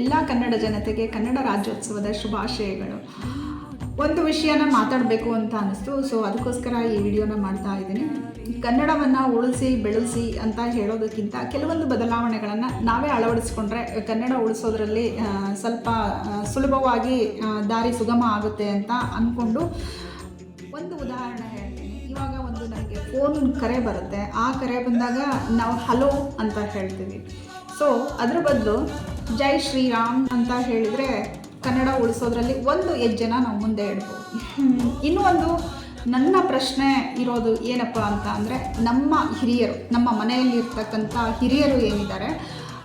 ಎಲ್ಲ ಕನ್ನಡ ಜನತೆಗೆ ಕನ್ನಡ ರಾಜ್ಯೋತ್ಸವದ ಶುಭಾಶಯಗಳು. ಒಂದು ವಿಷಯನ ಮಾತಾಡಬೇಕು ಅಂತ ಅನ್ನಿಸ್ತು. ಸೊ ಅದಕ್ಕೋಸ್ಕರ ಈ ವಿಡಿಯೋನ ಮಾಡ್ತಾ ಇದ್ದೀನಿ. ಕನ್ನಡವನ್ನು ಉಳಿಸಿ, ಬೆಳೆಸಿ ಅಂತ ಹೇಳೋದಕ್ಕಿಂತ ಕೆಲವೊಂದು ಬದಲಾವಣೆಗಳನ್ನು ನಾವೇ ಅಳವಡಿಸ್ಕೊಂಡ್ರೆ ಕನ್ನಡ ಉಳಿಸೋದ್ರಲ್ಲಿ ಸ್ವಲ್ಪ ಸುಲಭವಾಗಿ ದಾರಿ ಸುಗಮ ಆಗುತ್ತೆ ಅಂತ ಅಂದ್ಕೊಂಡು ಒಂದು ಉದಾಹರಣೆ ಫೋನ್ ಕರೆ ಬರುತ್ತೆ ಆ ಕರೆ ಬಂದಾಗ ನಾವು ಹಲೋ ಅಂತ ಹೇಳ್ತೀವಿ ಸೊ ಅದರ ಬದಲು ಜೈ ಶ್ರೀರಾಮ್ ಅಂತ ಹೇಳಿದರೆ ಕನ್ನಡ ಉಳಿಸೋದ್ರಲ್ಲಿ ಒಂದು ಹೆಜ್ಜೆನ ನಾವು ಮುಂದೆ ಇಡ್ಬೋದು. ಇನ್ನೂ ಒಂದು ನನ್ನ ಪ್ರಶ್ನೆ ಇರೋದು ಏನಪ್ಪ ಅಂತ ಅಂದರೆ ನಮ್ಮ ಹಿರಿಯರು, ನಮ್ಮ ಮನೆಯಲ್ಲಿ ಇರ್ತಕ್ಕಂಥ ಹಿರಿಯರು ಏನಿದ್ದಾರೆ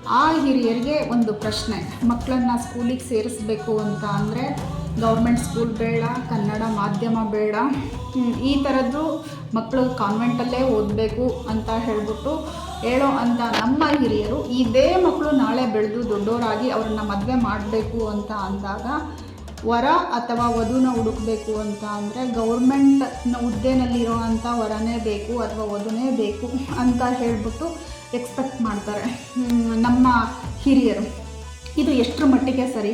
ಆ ಹಿರಿಯರಿಗೆ ಒಂದು ಪ್ರಶ್ನೆ ಮಕ್ಕಳನ್ನ ಸ್ಕೂಲಿಗೆ ಸೇರಿಸ್ಬೇಕು ಅಂತ ಅಂದರೆ ಗೌರ್ಮೆಂಟ್ ಸ್ಕೂಲ್ ಬೇಡ, ಕನ್ನಡ ಮಾಧ್ಯಮ ಬೇಡ ಈ ಥರದ್ದು ಮಕ್ಕಳು ಕಾನ್ವೆಂಟಲ್ಲೇ ಓದಬೇಕು ಅಂತ ಹೇಳ್ಬಿಟ್ಟು ಹೇಳೋ ಅಂತ ನಮ್ಮ ಹಿರಿಯರು, ಇದೇ ಮಕ್ಕಳು ನಾಳೆ ಬೆಳೆದು ದೊಡ್ಡವರಾಗಿ ಅವ್ರನ್ನ ಮದುವೆ ಮಾಡಬೇಕು ಅಂತ ಅಂದಾಗ ವರ ಅಥವಾ ವಧುನ ಹುಡುಕಬೇಕು ಅಂತ ಅಂದರೆ ಗೌರ್ಮೆಂಟ್ ಹುದ್ದೆನಲ್ಲಿರುವಂಥ ವರನೇ ಬೇಕು ಅಥವಾ ವಧುನೇ ಬೇಕು ಅಂತ ಹೇಳಿಬಿಟ್ಟು ಎಕ್ಸ್ಪೆಕ್ಟ್ ಮಾಡ್ತಾರೆ ನಮ್ಮ ಹಿರಿಯರು. ಇದು ಎಷ್ಟರ ಮಟ್ಟಿಗೆ ಸರಿ?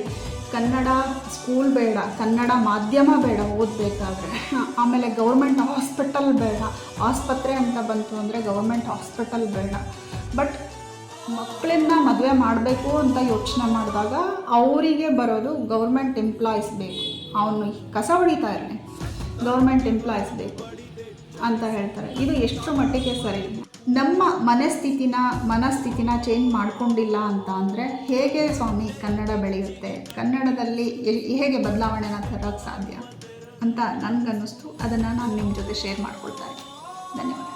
ಕನ್ನಡ ಸ್ಕೂಲ್ ಬೇಡ, ಕನ್ನಡ ಮಾಧ್ಯಮ ಬೇಡ ಓದಬೇಕಾದ್ರೆ. ಆಮೇಲೆ ಗೌರ್ಮೆಂಟ್ ಹಾಸ್ಪಿಟಲ್ ಬೇಡ, ಆಸ್ಪತ್ರೆ ಅಂತ ಬಂತು ಅಂದರೆ ಗೌರ್ಮೆಂಟ್ ಹಾಸ್ಪಿಟಲ್ ಬೇಡ. ಬಟ್ ಮಕ್ಕಳನ್ನ ಮದುವೆ ಮಾಡಬೇಕು ಅಂತ ಯೋಚನೆ ಮಾಡಿದಾಗ ಅವರಿಗೆ ಬರೋದು ಗೌರ್ಮೆಂಟ್ ಎಂಪ್ಲಾಯೀಸ್ ಬೇಕು. ಅವನು ಕಸ ಹೊಡಿತಾ ಇರಲಿ. ಗೌರ್ಮೆಂಟ್ ಎಂಪ್ಲಾಯೀಸ್ ಬೇಕು ಅಂತ ಹೇಳ್ತಾರೆ. ಇದು ಎಷ್ಟು ಮಟ್ಟಿಗೆ ಸರಿ? ನಮ್ಮ ಮನಸ್ಥಿತಿನ ಮನಸ್ಥಿತಿನ ಚೇಂಜ್ ಮಾಡ್ಕೊಂಡಿಲ್ಲ ಅಂತ ಅಂದರೆ ಹೇಗೆ ಸ್ವಾಮಿ ಕನ್ನಡ ಬೆಳೆಯುತ್ತೆ? ಕನ್ನಡದಲ್ಲಿ ಹೇಗೆ ಬದಲಾವಣೆನ ತರೋಕ್ಕೆ ಸಾಧ್ಯ ಅಂತ ನನಗನ್ನಿಸ್ತು. ಅದನ್ನು ನಾನು ನಿಮ್ಮ ಜೊತೆ ಶೇರ್ ಮಾಡ್ಕೊಳ್ತಾ ಇದ್ದೀನಿ. ಧನ್ಯವಾದ.